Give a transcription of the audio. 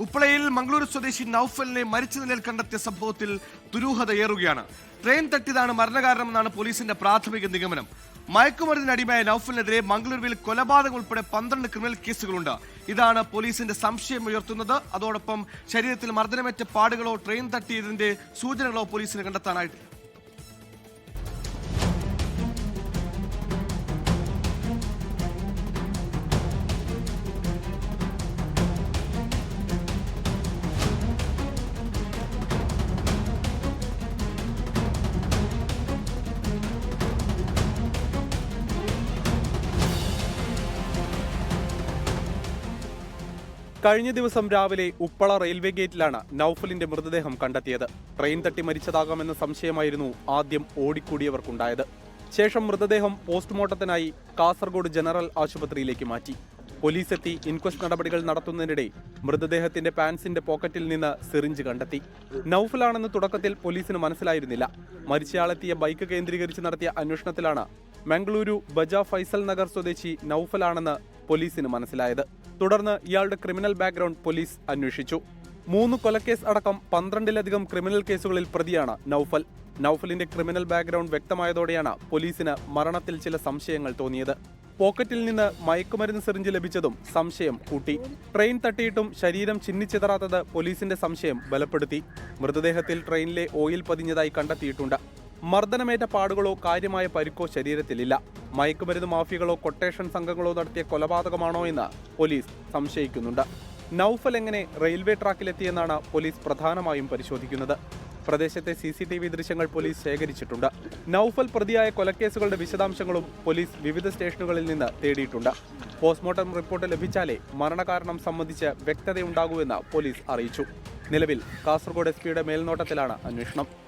ഉപ്പളയിൽ മംഗളൂരു സ്വദേശി നൌഫലിനെ മരിച്ച നിലയിൽ കണ്ടെത്തിയ സംഭവത്തിൽ ദുരൂഹതയേറുകയാണ്. ട്രെയിൻ തട്ടിയതാണ് മരണകാരണമെന്നാണ് പോലീസിന്റെ പ്രാഥമിക നിഗമനം. മയക്കുമരുന്നിന് അടിമയായ നൌഫലിനെതിരെ മംഗളൂരുവിൽ കൊലപാതകം ഉൾപ്പെടെ പന്ത്രണ്ട് ക്രിമിനൽ കേസുകളുണ്ട്. ഇതാണ് പോലീസിന്റെ സംശയം ഉയർത്തുന്നത്. അതോടൊപ്പം ശരീരത്തിൽ മർദ്ദനമേറ്റ പാടുകളോ ട്രെയിൻ തട്ടിയതിന്റെ സൂചനകളോ പോലീസിന് കണ്ടെത്താനായിട്ടില്ല. കഴിഞ്ഞ ദിവസം രാവിലെ ഉപ്പള റെയിൽവേ ഗേറ്റിലാണ് നൌഫലിന്റെ മൃതദേഹം കണ്ടെത്തിയത്. ട്രെയിൻ തട്ടി മരിച്ചതാകാമെന്ന സംശയമായിരുന്നു ആദ്യം ഓടിക്കൂടിയവർക്കുണ്ടായത്. ശേഷം മൃതദേഹം പോസ്റ്റ്മോർട്ടത്തിനായി കാസർഗോഡ് ജനറൽ ആശുപത്രിയിലേക്ക് മാറ്റി. പോലീസ് എത്തി ഇൻക്വസ്റ്റ് നടപടികൾ നടത്തുന്നതിനിടെ മൃതദേഹത്തിന്റെ പാൻസിന്റെ പോക്കറ്റിൽ നിന്ന് സിറിഞ്ച് കണ്ടെത്തി. നൌഫലാണെന്ന് തുടക്കത്തിൽ പോലീസിന് മനസ്സിലായിരുന്നില്ല. മരിച്ചയാളെത്തിയ ബൈക്ക് കേന്ദ്രീകരിച്ച് നടത്തിയ അന്വേഷണത്തിലാണ് മംഗളൂരു ബജ ഫൈസൽ നഗർ സ്വദേശി നൌഫലാണെന്ന് പോലീസിന് മനസ്സിലായത്. തുടർന്ന് ഇയാളുടെ ക്രിമിനൽ ബാക്ക്ഗ്രൗണ്ട് പോലീസ് അന്വേഷിച്ചു. മൂന്ന് കൊലക്കേസ് അടക്കം പന്ത്രണ്ടിലധികം ക്രിമിനൽ കേസുകളിൽ പ്രതിയാണ് നൌഫൽ. നൌഫലിന്റെ ക്രിമിനൽ ബാക്ക്ഗ്രൗണ്ട് വ്യക്തമായതോടെയാണ് പോലീസിന് മരണത്തിൽ ചില സംശയങ്ങൾ തോന്നിയത്. പോക്കറ്റിൽ നിന്ന് മയക്കുമരുന്ന് സിറിഞ്ച് ലഭിച്ചതും സംശയം കൂട്ടി. ട്രെയിൻ തട്ടിയിട്ടും ശരീരം ചിന്നിച്ചിതറാത്തത് പോലീസിന്റെ സംശയം ബലപ്പെടുത്തി. മൃതദേഹത്തിൽ ട്രെയിനിലെ ഓയിൽ പതിഞ്ഞതായി കണ്ടെത്തിയിട്ടുണ്ട്. മർദ്ദനമേറ്റ പാടുകളോ കാര്യമായ പരിക്കോ ശരീരത്തിലില്ല. മയക്കുമരുന്ന് മാഫിയകളോ കൊട്ടേഷൻ സംഘങ്ങളോ നടത്തിയ കൊലപാതകമാണോ എന്ന് പോലീസ് സംശയിക്കുന്നുണ്ട്. നൌഫൽ എങ്ങനെ റെയിൽവേ ട്രാക്കിലെത്തിയെന്നാണ് പോലീസ് പ്രധാനമായും പരിശോധിക്കുന്നത്. പ്രദേശത്തെ സി സി ടി വി ദൃശ്യങ്ങൾ പോലീസ് ശേഖരിച്ചിട്ടുണ്ട്. നൌഫൽ പ്രതിയായ കൊലക്കേസുകളുടെ വിശദാംശങ്ങളും പോലീസ് വിവിധ സ്റ്റേഷനുകളിൽ നിന്ന് തേടിയിട്ടുണ്ട്. പോസ്റ്റ്മോർട്ടം റിപ്പോർട്ട് ലഭിച്ചാലേ മരണകാരണം സംബന്ധിച്ച് വ്യക്തതയുണ്ടാകൂവെന്ന് പോലീസ് അറിയിച്ചു. നിലവിൽ കാസർഗോഡ് എസ് പിയുടെ മേൽനോട്ടത്തിലാണ് അന്വേഷണം.